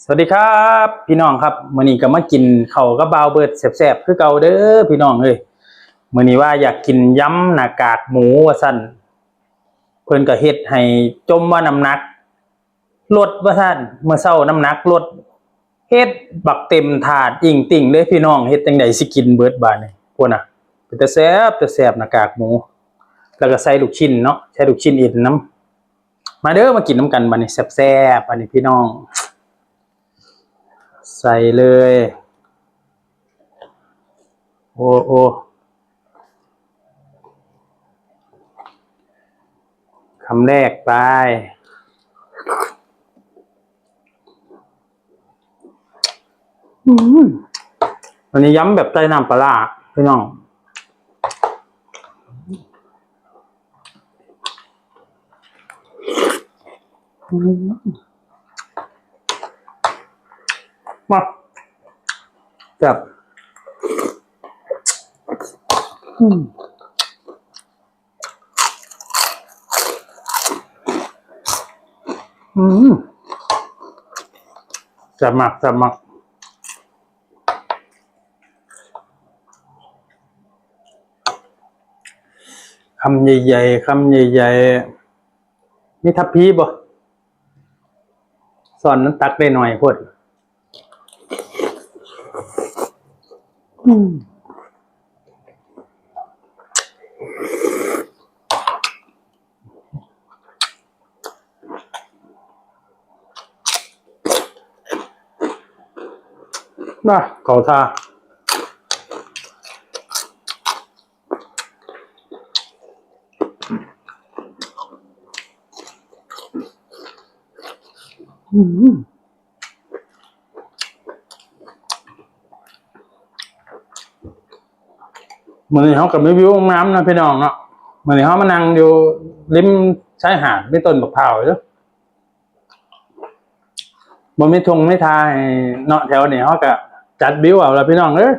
สวัสดีครับพี่น้องครับมื้อนี้ก็มากินข้าวกับบาวเบิดแซ่บๆคือเก่าเด้อพี่น้องเอ้ยมื้อนี้ว่าอยากกินยำหน้ากากหมูว่าซั่นเพิ่นก็เฮ็ดให้จมว่าน้ำหนักลดว่าซั่นเมื่อเช้าน้ำหนักลดเฮ็ดบักเต็มถาดอิ่งติ่งเลยพี่น้องเฮ็ดจังไดสิกินเบิดบาดนี้พุ่นน่ะเป็นตาแซ่บตาแซ่บหน้ากากหมู แล้วก็ใส่ลูกชิ้นเนาะใส่ลูกชิ้นอีกน้ำมาเด้อมากินน้ำกันบัดนี้แซ่บๆอันนี้พี่น้อง ใส่เลย โอ้โอ้คำแรกไปอืมวันนี้ย้ำแบบใต้น้ำปลาร้าพี่น้องอืม มาจับอืมอืมจับหมักจับหมักคำใหญ่ๆคำใหญ่ๆมีทัพพีบ่สอนนั้นตักได้หน่อยพด อืมน่ะเก่าท่า อื มมันนี้เขากับม่วิวห้องน้ำนะพี่น้องเนาะมันนี้เขามานั่งอยู่ริมชายหาดไม่ต้นบักพร้าวอยู่บนไม่ทงไม่ทายเนาะแถวนี้เขาก็จัดบิวเอาละพี่น้องเอ้ย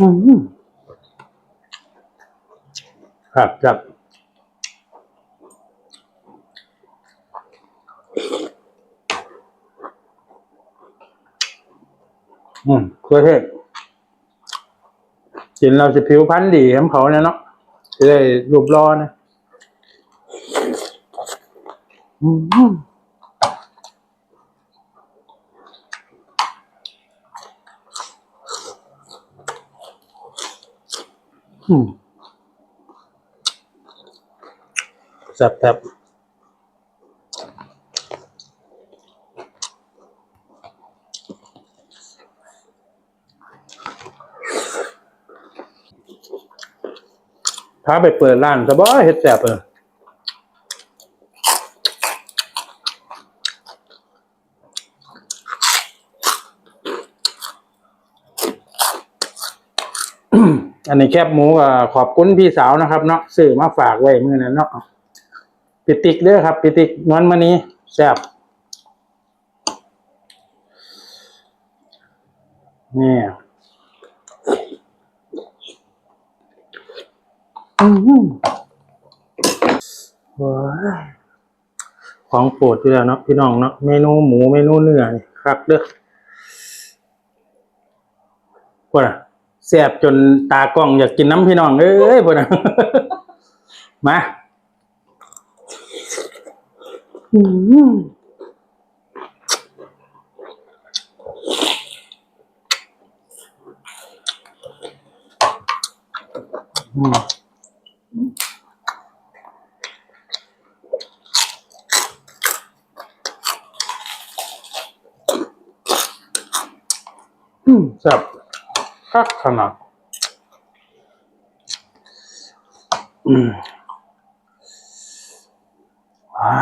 อืมครับครับ อืมเครือเทศกินเราจะผิวพรรณดีของเขาเนี่ยเนาะจะได้รูปรอนะอืมอืมแซ่บแพาไปเปิดร้านสบายเฮ็ดแซ่บเอออันนี้แคบหมูก็ขอบคุณพี่สาวนะครับ เนาะซื้อมาฝากไว้มื้อนั้นเนาะปิติกเด้อครับ ปิติกนวลมานี้แซ่บนี่อืม ว้าของโปรดอยู่แล้วเนาะพี่น้องเนาะเมนูหมูเมนูเนื้อนี่ครับเด้อพวกน่ะแซ่บจนตากล้องอยากกินน้ำพี่น้องเอ้ยพวกน่ะมาอืมอืม แซ่บคักขนาดอืมอ่า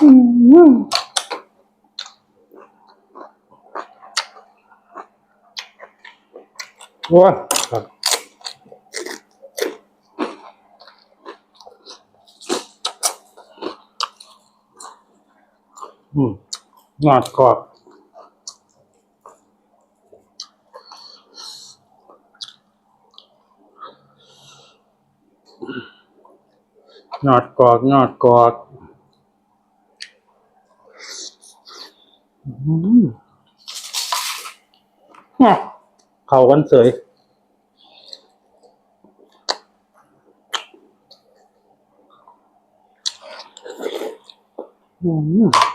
อืมว้าครับอืม งอดกรอบนอดกอกนอดกอกอืมอะเข้ากันเสยอืม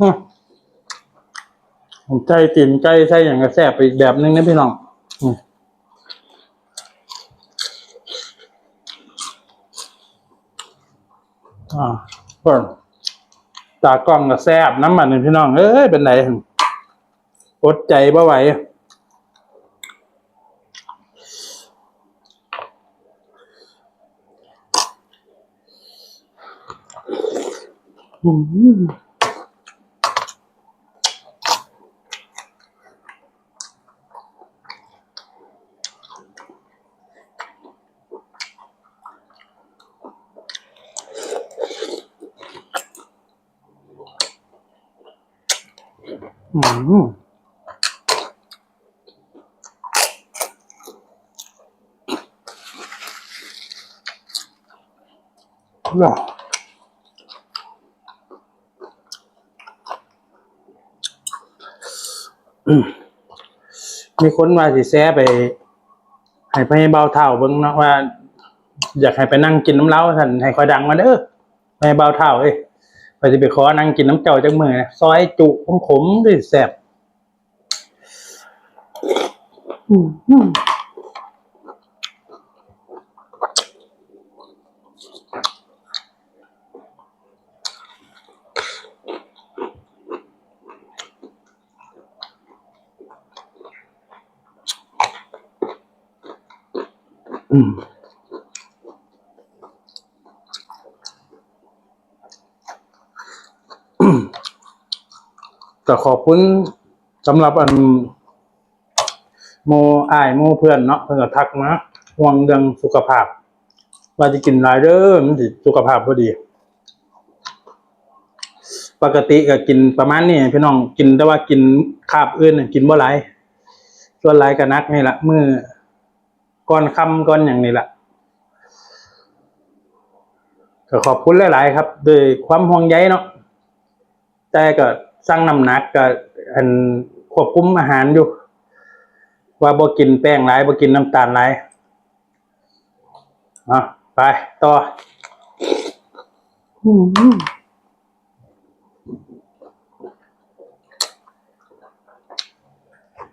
ผมใจตีนไก่ใช่อย่างกระแสบไปอีกแบบนึงนะพี่น้องอ่าเปิดตากล้องกระแสบน้ำมันนี่พี่น้อง เอ้ย เป็นไหนอดใจบ่ไหวอืม อืม หรออืมมีคนมาสิแซ่ไปให้ไปเบาเท่าเบิ่งนะว่า อยากให้ไปนั่งกินน้ำเล้าท่านให้คอยดังมาเด้อไปเบาเท่าเอ้ยไปสิไปขอนั่งกินน้ำเจ้าจังมือนะซอยจุขมๆด้วยแซ่บอืม ก็ขอบคุณสำหรับอัน โมอายโมเพื่อนเนาะเพิ่อนก็ทักมาห่วงเรื่องสุขภาพ ว่าจะกินหลายเด้อมันสิสุขภาพบ่ดี ปกติก็กินประมาณนี้พี่น้องกินแต่ว่ากินคาบอื่นกินบ่หลายส่วนหลายก็นักนี่ละมือ ก่อนคำก่อนหยังนี่ล่ะก็ขอบคุณหลาย ๆ ครับด้วยความห่วงใยเนาะแต่ก็สั่งน้ำหนักก็อันควบคุมอาหารอยู่ ว่าบ่กินแป้งหลายบ่กินน้ำตาลหลายอะไปต่อ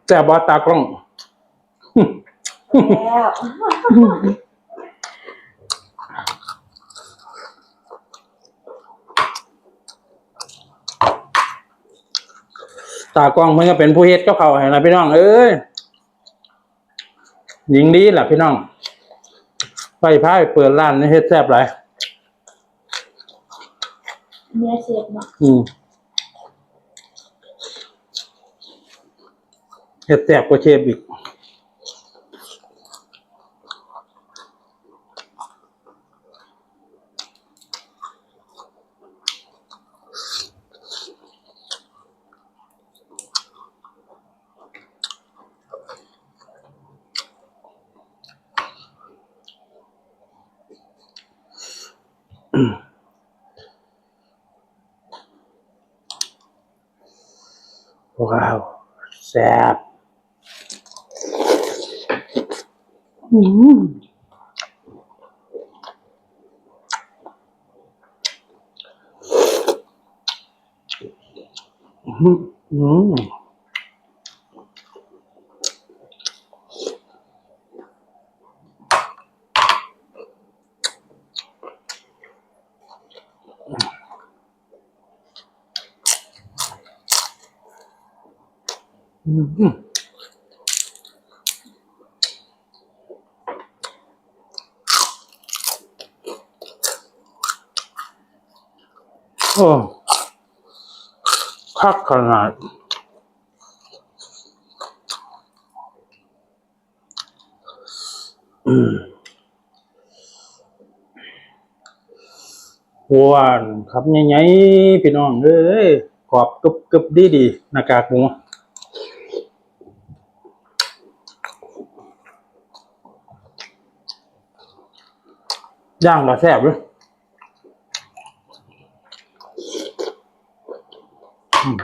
แต่บอตากล้อง แล้วตากล้องเพิ่นก็เป็นผู้เฮ็ดกับเขาวให้นะพี่น้องเอ้ยหญิงดีล่ะพี่น้อง ไปพายเปิดร้านนี่เฮ็ดแซ่บหลายเนื้อเสียบเนาะอืมเฮ็ดแซ่บกว่าเชฟอีก ว้าวแซ่บอืมอืมอืมอืม โอ้คักขนาดหวานครับใหญ่ๆพี่น้องเอ้ยกรอบกรึบกึบดีดีๆหน้ากากหมูย่างมาแซ่บเลยอืม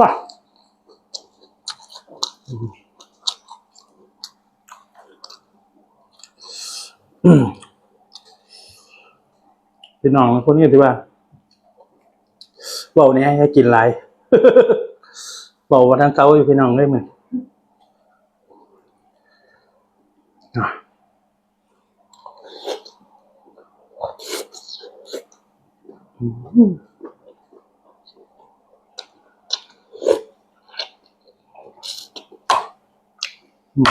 บ้าอืมพี่น้องคนนี้ถือว่าเบาเนี่ยให้กินไรเบาวันทั้งเต้าอยู่พี่น้องได้ไหมอืม เดี๋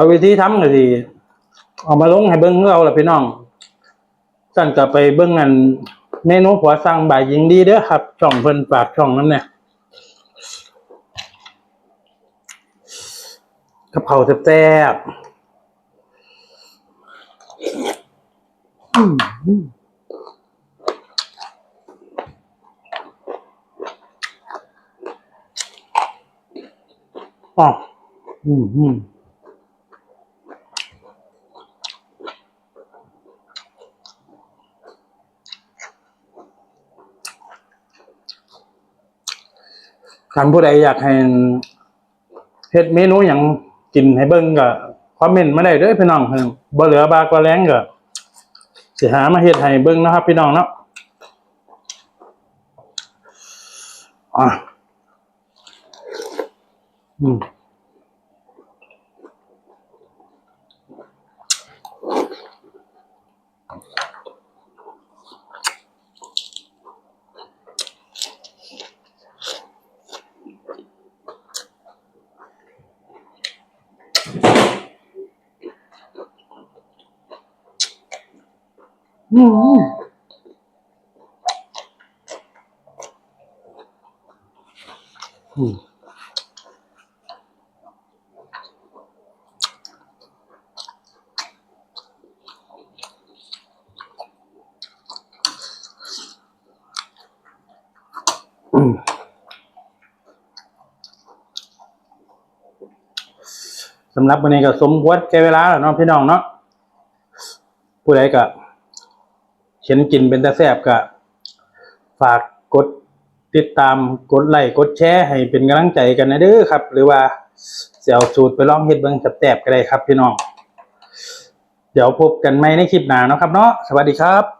ยววิธีทำก็สิเอามาลงให้เบิ้งเงเอาละพี่น้องสั่นกลับไปเบิ้งอันเมนูผัวสั่งบ่ายหญิงดีเด้อครับช่องเพิ่นฝากช่องนั้นเนี่ยกะเพราแซ่บๆ อืมอืมอ๋ออืมอืมคันผู้ใดอยากให้เฮ็ดเมนูหยังกินให้เบิ่งก็คอมเมนต์มาได้เด้อพี่น้องเพิ่นบ่เหลือบากว่าแรงก็ สิหามาเฮ็ดให้เบิ่งนะครับ พี่น้องเนาะอะอืม อืมอืมอืมสำหรับวันนี้ก็สมควรแก่เวลาแล้วเนาะพี่น้องเนาะผู้ใดก็ ห็นกินเป็นตาแซบก็ฝากกดติดตามกดไลค์กดแชร์ให้เป็นกำลังใจกันนะเด้อครับ หรือว่าเสี่ยวสูตรไปลองเฮ็ดเบิ่งแซบๆก็ได้ครับพี่น้อง เดี๋ยวพบกันใหม่ในคลิปหน้าเนาะครับเนาะสวัสดีครับ